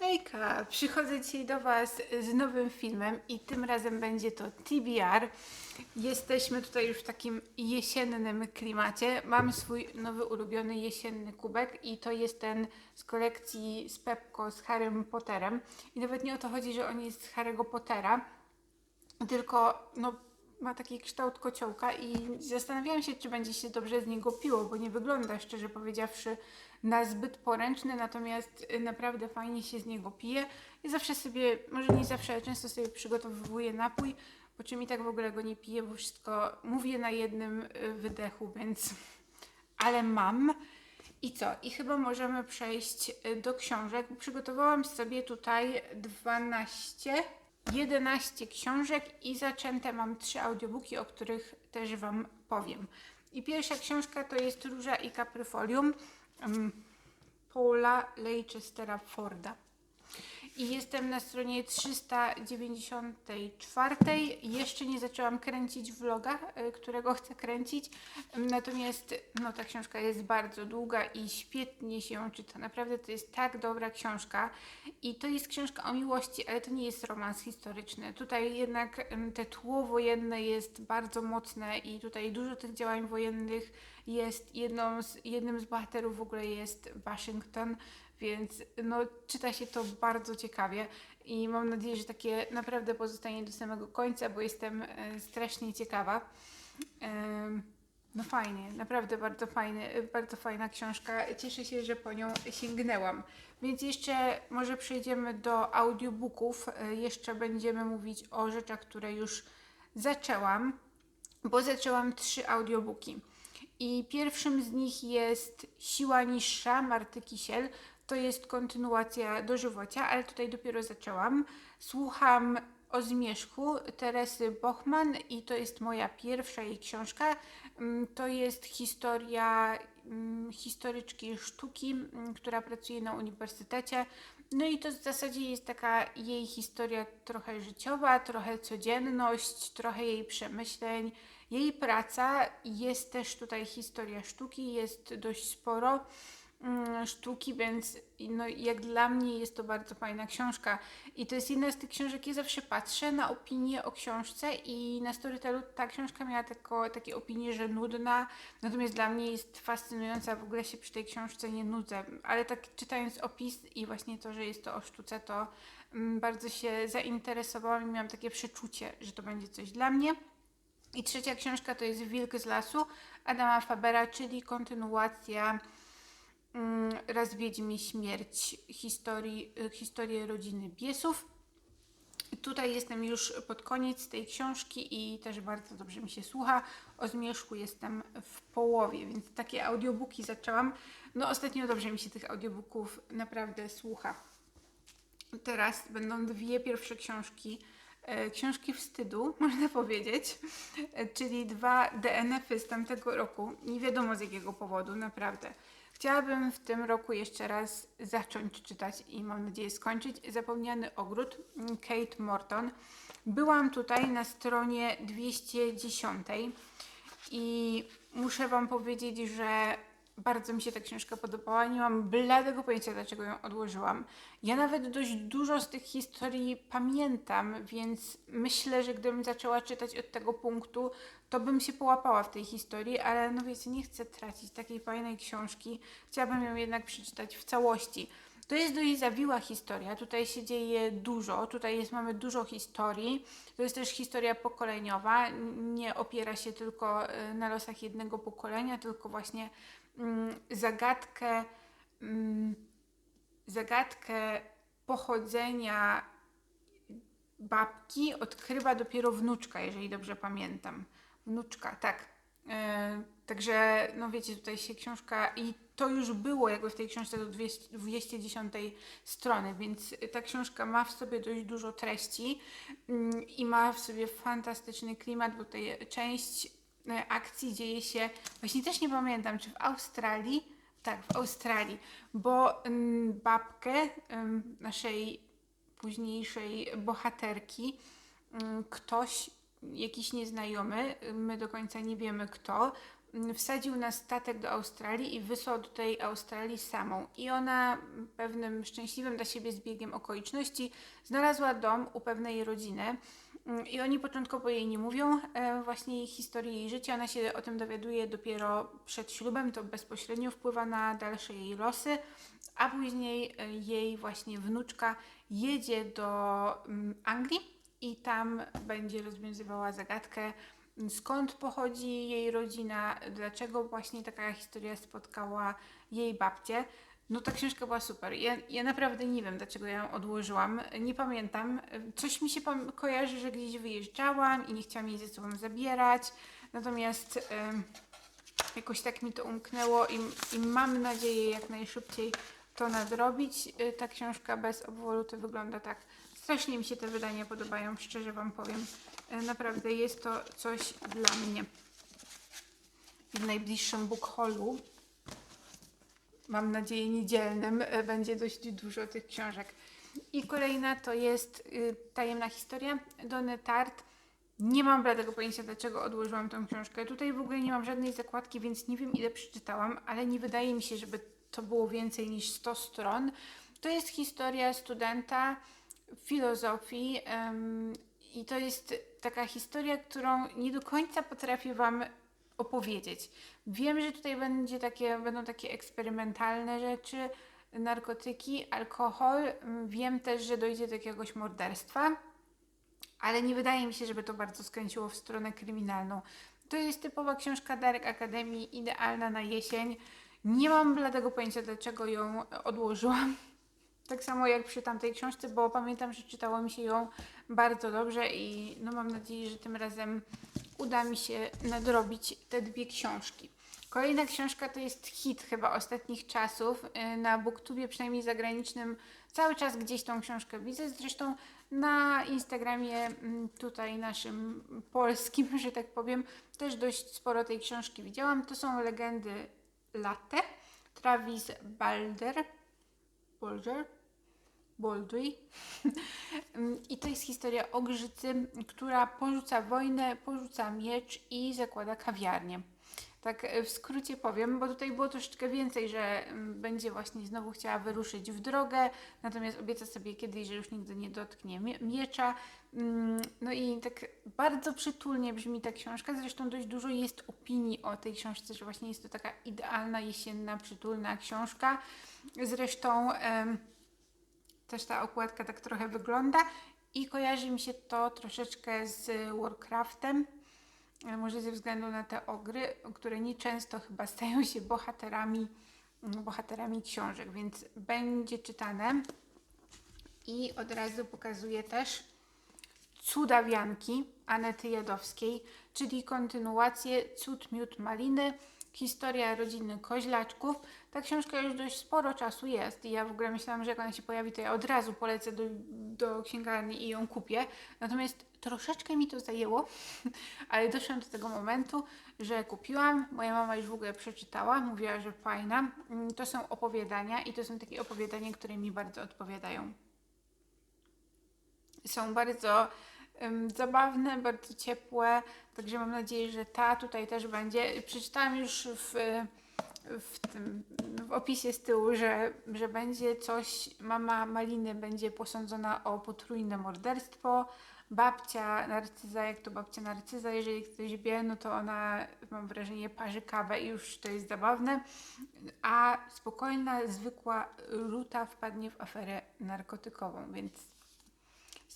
Hejka! Przychodzę dzisiaj do Was z nowym filmem i tym razem będzie to TBR. Jesteśmy tutaj już w takim jesiennym klimacie. Mam swój nowy ulubiony jesienny kubek i to jest ten z kolekcji z Pepko z Harrym Potterem. I nawet nie o to chodzi, że on jest z Harry'ego Pottera, tylko no, ma taki kształt kociołka i zastanawiałam się, czy będzie się dobrze z niego piło, bo nie wygląda, szczerze powiedziawszy, na zbyt poręczny, natomiast y, naprawdę fajnie się z niego pije. I zawsze sobie, może nie zawsze, ale często sobie przygotowuję napój, po czym i tak w ogóle go nie piję, bo wszystko mówię na jednym y, wydechu, więc... Ale mam. I co? I chyba możemy przejść y, do książek. Przygotowałam sobie tutaj 12 11 książek i zaczęte mam trzy audiobooki, o których też Wam powiem. I pierwsza książka to jest Róża i Kapryfolium um, Paula Leicestera Forda. I jestem na stronie 394. Jeszcze nie zaczęłam kręcić vloga, y, którego chcę kręcić. Natomiast no, ta książka jest bardzo długa i świetnie się ją czyta. Naprawdę to jest tak dobra książka. I to jest książka o miłości, ale to nie jest romans historyczny. Tutaj jednak te tło wojenne jest bardzo mocne i tutaj dużo tych działań wojennych jest. Jedną z, jednym z bohaterów w ogóle jest Waszyngton, więc no, czyta się to bardzo ciekawie i mam nadzieję, że takie naprawdę pozostanie do samego końca, bo jestem e, strasznie ciekawa. No fajnie, naprawdę bardzo fajny, bardzo fajna książka. Cieszę się, że po nią sięgnęłam. Więc jeszcze może przejdziemy do audiobooków. E, Jeszcze będziemy mówić o rzeczach, które już zaczęłam, bo zaczęłam trzy audiobooki. I pierwszym z nich jest Siła Niższa Marty Kisiel. To jest kontynuacja dożywocia, ale tutaj dopiero zaczęłam. Słucham o zmierzchu Teresy Bochman i to jest moja pierwsza jej książka. Mm, To jest historia mm, historyczki sztuki, mm, która pracuje na uniwersytecie. No i to w zasadzie jest taka jej historia trochę życiowa, trochę codzienność, trochę jej przemyśleń, jej praca. Jest też tutaj historia sztuki, jest dość sporo sztuki, więc no, jak dla mnie jest to bardzo fajna książka. I to jest jedna z tych książek, ja zawsze patrzę na opinie o książce i na Storytelu ta książka miała tako, takie opinie, że nudna, natomiast dla mnie jest fascynująca, w ogóle się przy tej książce nie nudzę, ale tak czytając opis i właśnie to, że jest to o sztuce, to mm, bardzo się zainteresowałam i miałam takie przeczucie, że to będzie coś dla mnie. I trzecia książka to jest Wilk z lasu Adama Fabera, czyli kontynuacja mm, Raz Wiedźmi Śmierć historii, y, historię rodziny Biesów. Tutaj jestem już pod koniec tej książki i też bardzo dobrze mi się słucha. O zmierzchu jestem w połowie, więc takie audiobooki zaczęłam. No ostatnio dobrze mi się tych audiobooków naprawdę słucha. Teraz będą dwie pierwsze książki, e, książki wstydu, można powiedzieć, e, czyli dwa DNF-y z tamtego roku. Nie wiadomo z jakiego powodu, naprawdę. Chciałabym w tym roku jeszcze raz zacząć czytać i mam nadzieję skończyć Zapomniany Ogród mm, Kate Morton. Byłam tutaj na stronie 210 i muszę Wam powiedzieć, że bardzo mi się ta książka podobała. Nie mam bladego pojęcia, dlaczego ją odłożyłam. Ja nawet dość dużo z tych historii pamiętam, więc myślę, że gdybym zaczęła czytać od tego punktu, to bym się połapała w tej historii, ale no wiecie, nie chcę tracić takiej fajnej książki. Chciałabym ją jednak przeczytać w całości. To jest dość zawiła historia, tutaj się dzieje dużo, tutaj jest, mamy dużo historii. To jest też historia pokoleniowa, nie opiera się tylko y, na losach jednego pokolenia, tylko właśnie zagadkę, mm, zagadkę pochodzenia babki odkrywa dopiero wnuczka, jeżeli dobrze pamiętam. Wnuczka, tak. E, także, no wiecie, tutaj się książka i to już było jakby w tej książce do 200 210 strony, więc ta książka ma w sobie dość dużo treści mm, i ma w sobie fantastyczny klimat, bo tutaj część akcji dzieje się, właśnie też nie pamiętam, czy w Australii, tak, w Australii, bo mm, babkę naszej późniejszej bohaterki ktoś, jakiś nieznajomy, my do końca nie wiemy kto, wsadził na statek do Australii i wysłał do tej Australii samą. I ona pewnym szczęśliwym dla siebie zbiegiem okoliczności znalazła dom u pewnej rodziny. Mm, I oni początkowo jej nie mówią e, właśnie jej historii jej życia. Ona się o tym dowiaduje dopiero przed ślubem. To bezpośrednio wpływa na dalsze jej losy. A później e, jej właśnie wnuczka jedzie do mm, Anglii i tam będzie rozwiązywała zagadkę, m, skąd pochodzi jej rodzina, dlaczego właśnie taka historia spotkała jej babcię. No ta książka była super. Ja, ja naprawdę nie wiem, dlaczego ja ją odłożyłam. Nie pamiętam. Coś mi się kojarzy, że gdzieś wyjeżdżałam i nie chciałam jej ze sobą zabierać. Natomiast em, jakoś tak mi to umknęło i, i mam nadzieję jak najszybciej to nadrobić. Y, Ta książka bez obwoluty wygląda tak. Strasznie mi się te wydania podobają, szczerze Wam powiem. Y, Naprawdę jest to coś dla mnie. W najbliższym book haulu, mam nadzieję niedzielnym, y, będzie dość dużo tych książek. I kolejna to jest y, Tajemna historia Dony Tart. Nie mam bladego pojęcia, dlaczego odłożyłam tę książkę. Tutaj w ogóle nie mam żadnej zakładki, więc nie wiem, ile przeczytałam, ale nie wydaje mi się, żeby to było więcej niż 100 stron. To jest historia studenta filozofii i to jest taka historia, którą nie do końca potrafię Wam opowiedzieć. Wiem, że tutaj będzie takie, będą takie eksperymentalne rzeczy, narkotyki, alkohol. Wiem też, że dojdzie do jakiegoś morderstwa ale nie wydaje mi się, żeby to bardzo skręciło w stronę kryminalną. To jest typowa książka Dark Academy, idealna na jesień. Nie mam bladego pojęcia, dlaczego ją odłożyłam. Tak samo jak przy tamtej książce, bo pamiętam, że czytało mi się ją bardzo dobrze i no mam nadzieję, że tym razem uda mi się nadrobić te dwie książki. Kolejna książka to jest hit chyba ostatnich czasów. Yy, Na Booktubie, przynajmniej zagranicznym, cały czas gdzieś tą książkę widzę. Zresztą na Instagramie mm, tutaj naszym polskim, że tak powiem, też dość sporo tej książki widziałam. To są legendy Latte, Travis Balder, Bolger, Baldry. I to jest historia o Grzycy, która porzuca wojnę, porzuca miecz i zakłada kawiarnię. Tak w skrócie powiem, bo tutaj było troszeczkę więcej, że mm, będzie właśnie znowu chciała wyruszyć w drogę, natomiast obieca sobie kiedyś, że już nigdy nie dotknie mie- miecza. Mm, No i tak bardzo przytulnie brzmi ta książka, zresztą dość dużo jest opinii o tej książce, że właśnie jest to taka idealna, jesienna, przytulna książka. Zresztą em, też ta okładka tak trochę wygląda i kojarzy mi się to troszeczkę z Warcraftem. E, Może ze względu na te ogry, które nieczęsto chyba stają się bohaterami, mm, bohaterami książek, więc będzie czytane. I od razu pokazuję też Cudawianki Anety Jadowskiej, czyli kontynuację Cud Miód Maliny, historia rodziny Koźlaczków. Ta książka już dość sporo czasu jest i ja w ogóle myślałam, że jak ona się pojawi, to ja od razu polecę do, do księgarni i ją kupię. Natomiast troszeczkę mi to zajęło, ale doszłam do tego momentu, że kupiłam. Moja mama już w ogóle przeczytała, mówiła, że fajna. Mm, To są opowiadania i to są takie opowiadania, które mi bardzo odpowiadają są bardzo zabawne, bardzo ciepłe, także mam nadzieję, że ta tutaj też będzie. Przeczytałam już w, w, tym, w opisie z tyłu, że, że będzie coś, mama Maliny będzie posądzona o potrójne morderstwo, babcia Narcyza, jak to babcia Narcyza, jeżeli ktoś wie, no to ona, mam wrażenie, parzy kawę i już to jest zabawne, a spokojna, zwykła Ruta wpadnie w aferę narkotykową, więc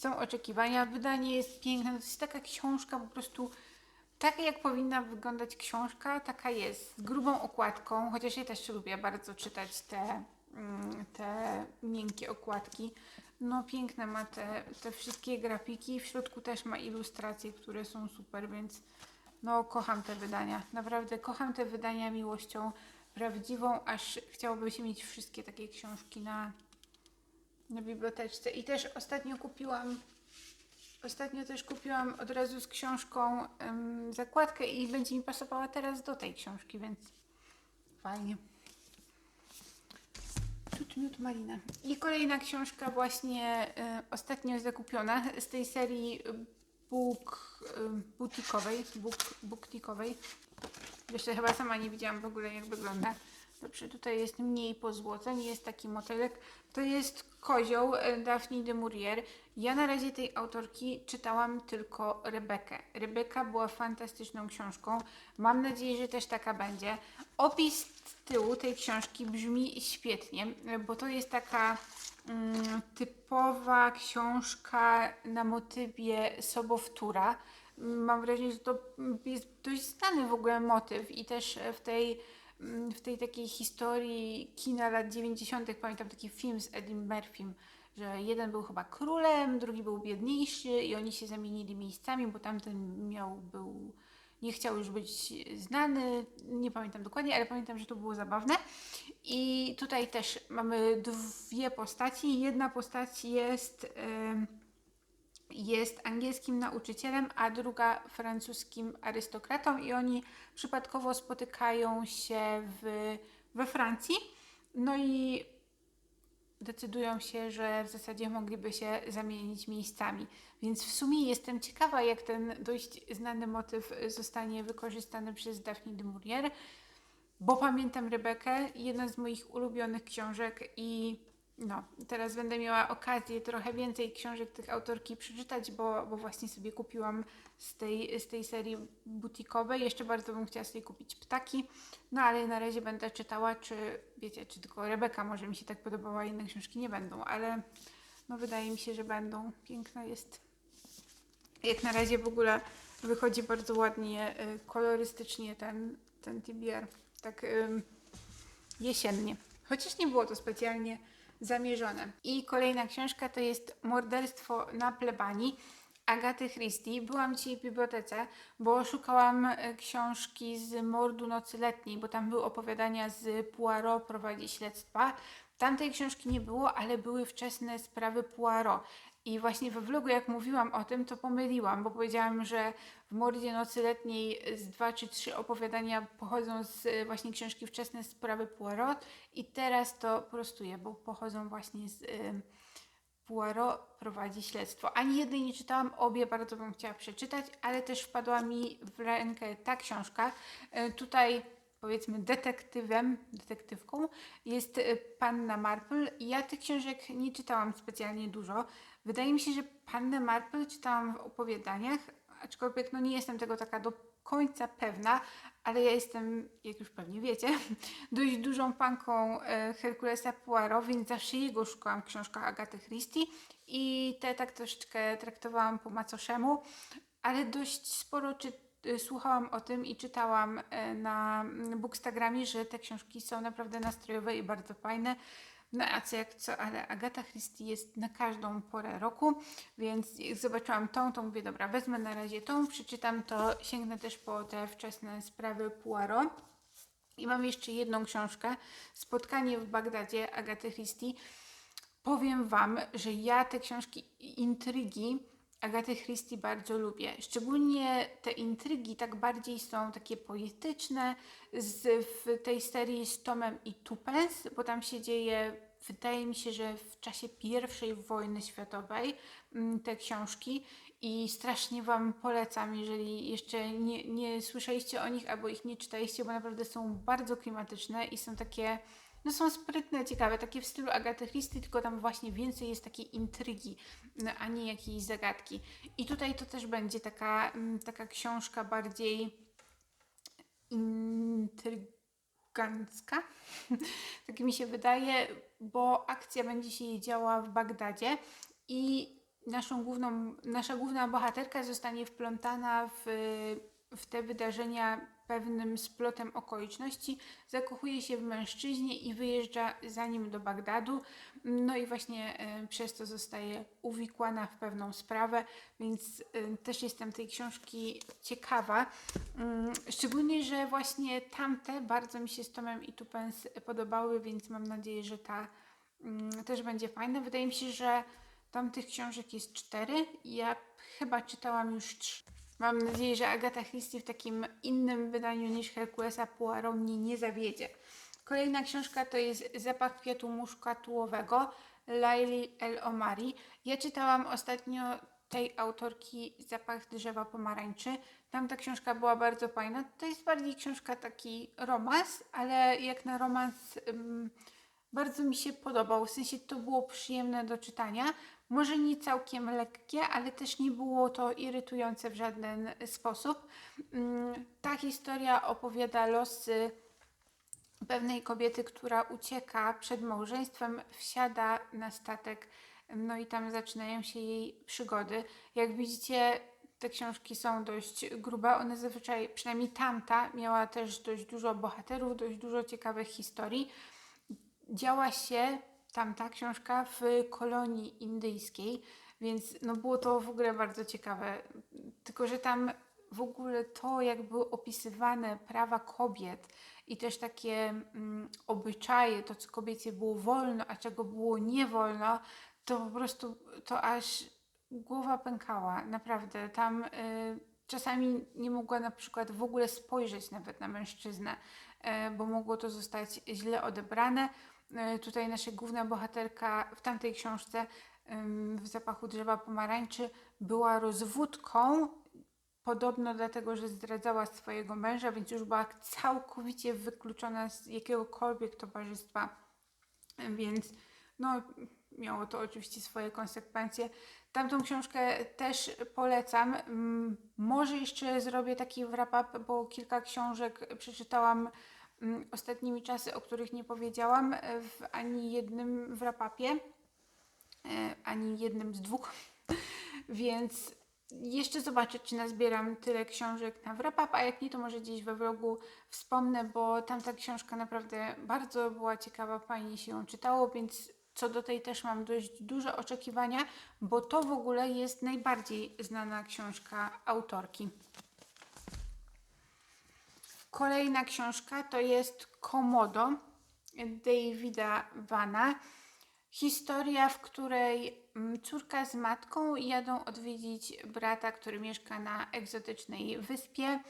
są oczekiwania. Wydanie jest piękne. To jest taka książka po prostu taka, jak powinna wyglądać książka, taka jest. Z grubą okładką, chociaż ja też lubię bardzo czytać te, mm, te miękkie okładki. No piękne ma te, te wszystkie grafiki. W środku też ma ilustracje, które są super, więc no kocham te wydania. Naprawdę kocham te wydania miłością prawdziwą, aż chciałoby się mieć wszystkie takie książki na, na biblioteczce. I też ostatnio kupiłam, ostatnio też kupiłam od razu z książką em, zakładkę i będzie mi pasowała teraz do tej książki, więc fajnie. Cud miód malina. I kolejna książka właśnie e, ostatnio zakupiona z tej serii book, e, butikowej, book, booktikowej. Jeszcze chyba sama nie widziałam w ogóle jak wygląda. Dobrze, tutaj jest mniej pozłoceń, jest taki motylek. To jest kozioł e, Daphne de Maurier. Ja na razie tej autorki czytałam tylko Rebekę. Rebeka była fantastyczną książką. Mam nadzieję, że też taka będzie. Opis tyłu tej książki brzmi świetnie, bo to jest taka mm, typowa książka na motywie sobowtóra. Mam wrażenie, że to jest dość znany w ogóle motyw i też w tej, w tej takiej historii kina lat 90. pamiętam taki film z Eddie Murphym, że jeden był chyba królem, drugi był biedniejszy i oni się zamienili miejscami, bo tamten miał, był, nie chciał już być znany, nie pamiętam dokładnie, ale pamiętam, że to było zabawne. I tutaj też mamy dwie postaci. Jedna postać jest... em, jest angielskim nauczycielem, a druga francuskim arystokratą i oni przypadkowo spotykają się w, we Francji. No i decydują się, że w zasadzie mogliby się zamienić miejscami. Więc w sumie jestem ciekawa, jak ten dość znany motyw zostanie wykorzystany przez Daphne de Maurier, bo pamiętam Rebekę, jedna z moich ulubionych książek i no, teraz będę miała okazję trochę więcej książek tych autorki przeczytać, bo, bo właśnie sobie kupiłam z tej, z tej serii butikowej. Jeszcze bardzo bym chciała sobie kupić ptaki, no ale na razie będę czytała, czy wiecie, czy tylko Rebeka może mi się tak podobała, inne książki nie będą, ale no wydaje mi się, że będą. Piękna jest. Jak na razie w ogóle wychodzi bardzo ładnie, y, kolorystycznie ten, ten TBR, tak jesiennie. Chociaż nie było to specjalnie zamierzone. I kolejna książka to jest Morderstwo na plebanii Agaty Christie. Byłam dzisiaj w bibliotece, bo szukałam e, książki z Mordu Nocy Letniej, bo tam były opowiadania z Poirot prowadzi śledztwa. Tamtej książki nie było, ale były wczesne sprawy Poirot. I właśnie we vlogu, jak mówiłam o tym, to pomyliłam, bo powiedziałam, że w Mordzie Nocy Letniej z dwa czy trzy opowiadania pochodzą z e, właśnie książki Wczesne Sprawy Poirot i teraz to prostuję, bo pochodzą właśnie z y, Poirot prowadzi śledztwo. Ani jednej nie czytałam, obie bardzo bym chciała przeczytać, ale też wpadła mi w rękę ta książka. Y, tutaj powiedzmy detektywem, detektywką jest y, Panna Marple. Ja tych książek nie czytałam specjalnie dużo. Wydaje mi się, że Pannę Marple czytałam w opowiadaniach, aczkolwiek no nie jestem tego taka do końca pewna, ale ja jestem, jak już pewnie wiecie, dość dużą fanką e, Herkulesa Poirot, więc zawsze jego szukałam w książkach Agaty Christie i te tak troszeczkę traktowałam po macoszemu, ale dość sporo czy, e, słuchałam o tym i czytałam e, na Bookstagramie, że te książki są naprawdę nastrojowe i bardzo fajne. No a co jak co, ale Agata Christie jest na każdą porę roku, więc jak zobaczyłam tą, to mówię, dobra, wezmę na razie tą, przeczytam to, sięgnę też po te wczesne sprawy Poirot. I mam jeszcze jedną książkę, Spotkanie w Bagdadzie Agaty Christie. Powiem Wam, że ja te książki intrygi Agaty Christie bardzo lubię. Szczególnie te intrygi tak bardziej są takie poetyczne z, w tej serii z Tomem i Tupens, bo tam się dzieje, wydaje mi się, że w czasie I wojny światowej mm, te książki i strasznie Wam polecam, jeżeli jeszcze nie, nie słyszeliście o nich albo ich nie czytaliście, bo naprawdę są bardzo klimatyczne i są takie no są sprytne, ciekawe, takie w stylu Agaty Christie, tylko tam właśnie więcej jest takiej intrygi, no, a nie jakiejś zagadki. I tutaj to też będzie taka, mm, taka książka bardziej intrygancka, tak mi się wydaje, bo akcja będzie się działa w Bagdadzie i naszą główną, nasza główna bohaterka zostanie wplątana w, w te wydarzenia pewnym splotem okoliczności, zakochuje się w mężczyźnie i wyjeżdża za nim do Bagdadu. No i właśnie y, przez to zostaje uwikłana w pewną sprawę, więc y, też jestem tej książki ciekawa. Y, szczególnie, że właśnie tamte bardzo mi się z Tomem i Tupens podobały, więc mam nadzieję, że ta też będzie fajna. Wydaje mi się, że tam tych książek jest cztery. Ja chyba czytałam już trzy. Mam nadzieję, że Agata Christie w takim innym wydaniu niż Herkulesa Poirot mnie nie zawiedzie. Kolejna książka to jest Zapach kwiatu muszkatułowego Laili El Omari. Ja czytałam ostatnio tej autorki Zapach drzewa pomarańczy. Tamta książka była bardzo fajna. To jest bardziej książka taki romans, ale jak na romans ym, bardzo mi się podobał. W sensie to było przyjemne do czytania. Może nie całkiem lekkie, ale też nie było to irytujące w żaden sposób. Ym, ta historia opowiada losy pewnej kobiety, która ucieka przed małżeństwem, wsiada na statek, no i tam zaczynają się jej przygody. Jak widzicie, te książki są dość grube. One zazwyczaj, przynajmniej tamta, miała też dość dużo bohaterów, dość dużo ciekawych historii. Działa się tamta książka w kolonii indyjskiej, więc no było to w ogóle bardzo ciekawe. Tylko, że tam w ogóle to, jak były opisywane prawa kobiet i też takie mm, obyczaje, to co kobiecie było wolno, a czego było nie wolno, to po prostu to aż głowa pękała, naprawdę. Tam y, czasami nie mogła na przykład w ogóle spojrzeć nawet na mężczyznę, y, bo mogło to zostać źle odebrane. Y, tutaj nasza główna bohaterka w tamtej książce w zapachu drzewa pomarańczy była rozwódką, podobno dlatego, że zdradzała swojego męża, więc już była całkowicie wykluczona z jakiegokolwiek towarzystwa. Więc no, miało to oczywiście swoje konsekwencje. Tamtą książkę też polecam. Może jeszcze zrobię taki wrap-up, bo kilka książek przeczytałam ostatnimi czasy, o których nie powiedziałam w ani jednym wrap-upie, e, ani jednym z dwóch. Więc jeszcze zobaczę, czy nazbieram tyle książek na wrap-up, a jak nie, to może gdzieś we vlogu wspomnę, bo tamta książka naprawdę bardzo była ciekawa, fajnie się ją czytało, więc co do tej też mam dość duże oczekiwania, bo to w ogóle jest najbardziej znana książka autorki. Kolejna książka to jest Komodo Davida Vana. Historia, w której mm, córka z matką jadą odwiedzić brata, który mieszka na egzotycznej wyspie.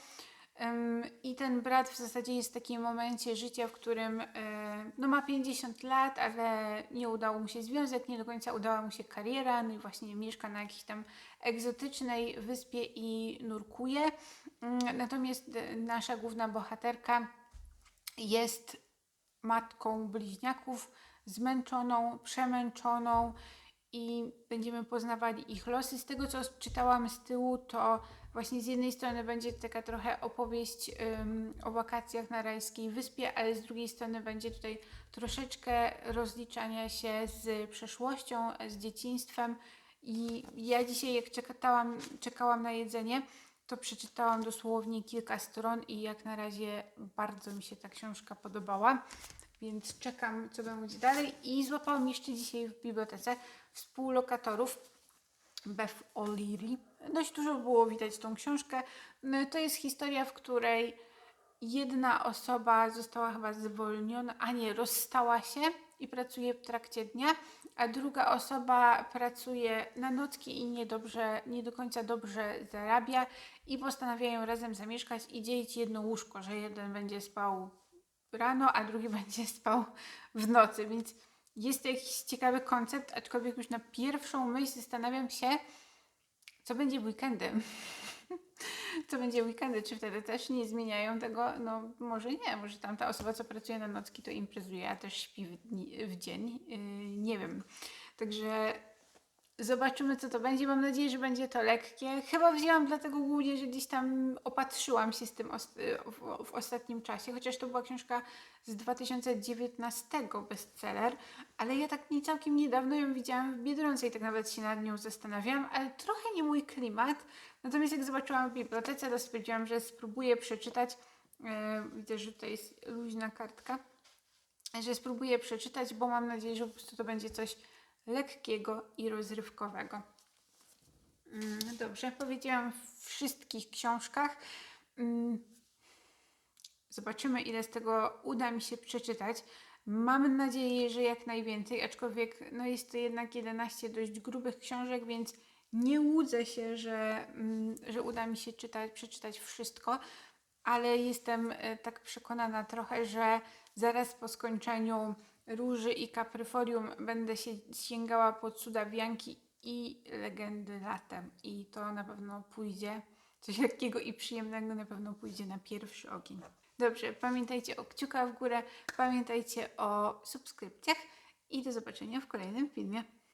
I ten brat w zasadzie jest w takim momencie życia, w którym y, no ma 50 lat, ale nie udało mu się związek, nie do końca udała mu się kariera, no i właśnie mieszka na jakiejś tam egzotycznej wyspie i nurkuje. Ym, Natomiast y, nasza główna bohaterka jest matką bliźniaków, zmęczoną, przemęczoną i będziemy poznawali ich losy. Z tego, co czytałam z tyłu, to właśnie z jednej strony będzie taka trochę opowieść ym, o wakacjach na rajskiej wyspie, ale z drugiej strony będzie tutaj troszeczkę rozliczania się z przeszłością, z dzieciństwem. I ja dzisiaj, jak czekałam, czekałam na jedzenie, to przeczytałam dosłownie kilka stron i jak na razie bardzo mi się ta książka podobała, więc czekam, co będzie dalej. I złapałam jeszcze dzisiaj w bibliotece współlokatorów Beth O'Leary. Dość dużo było widać tą książkę. To jest historia, w której jedna osoba została chyba zwolniona, a nie, rozstała się i pracuje w trakcie dnia, a druga osoba pracuje na nocki i niedobrze, nie do końca dobrze zarabia i postanawiają razem zamieszkać i dzielić jedno łóżko, że jeden będzie spał rano, a drugi będzie spał w nocy, więc jest to jakiś ciekawy koncept, aczkolwiek już na pierwszą myśl zastanawiam się, co będzie weekendem. co będzie weekendy, czy wtedy też nie zmieniają tego? No może nie, może tam ta osoba, co pracuje na nocki, to imprezuje, a też śpi w, dni, w dzień. Yy, nie wiem. Także Zobaczymy, co to będzie. Mam nadzieję, że będzie to lekkie. Chyba wzięłam dlatego głównie, że gdzieś tam opatrzyłam się z tym w, w ostatnim czasie, chociaż to była książka z 2019 bestseller, ale ja tak nie całkiem niedawno ją widziałam w Biedronce i tak nawet się nad nią zastanawiałam, ale trochę nie mój klimat. Natomiast jak zobaczyłam w bibliotece, to stwierdziłam, że spróbuję przeczytać. E, widzę, że tutaj jest luźna kartka. Że spróbuję przeczytać, bo mam nadzieję, że po prostu to będzie coś lekkiego i rozrywkowego. Mm, Dobrze, powiedziałam w wszystkich książkach. Mm, Zobaczymy, ile z tego uda mi się przeczytać. Mam nadzieję, że jak najwięcej, aczkolwiek no jest to jednak 11 dość grubych książek, więc nie łudzę się, że, mm, że uda mi się czytać, przeczytać wszystko, ale jestem e, tak przekonana trochę, że zaraz po skończeniu Róży i Kapryforium będę się sięgała po cuda Bianki i Legendy latem i to na pewno pójdzie. Coś lekkiego i przyjemnego na pewno pójdzie na pierwszy ogień. Dobrze, pamiętajcie o kciukach w górę, pamiętajcie o subskrypcjach i do zobaczenia w kolejnym filmie.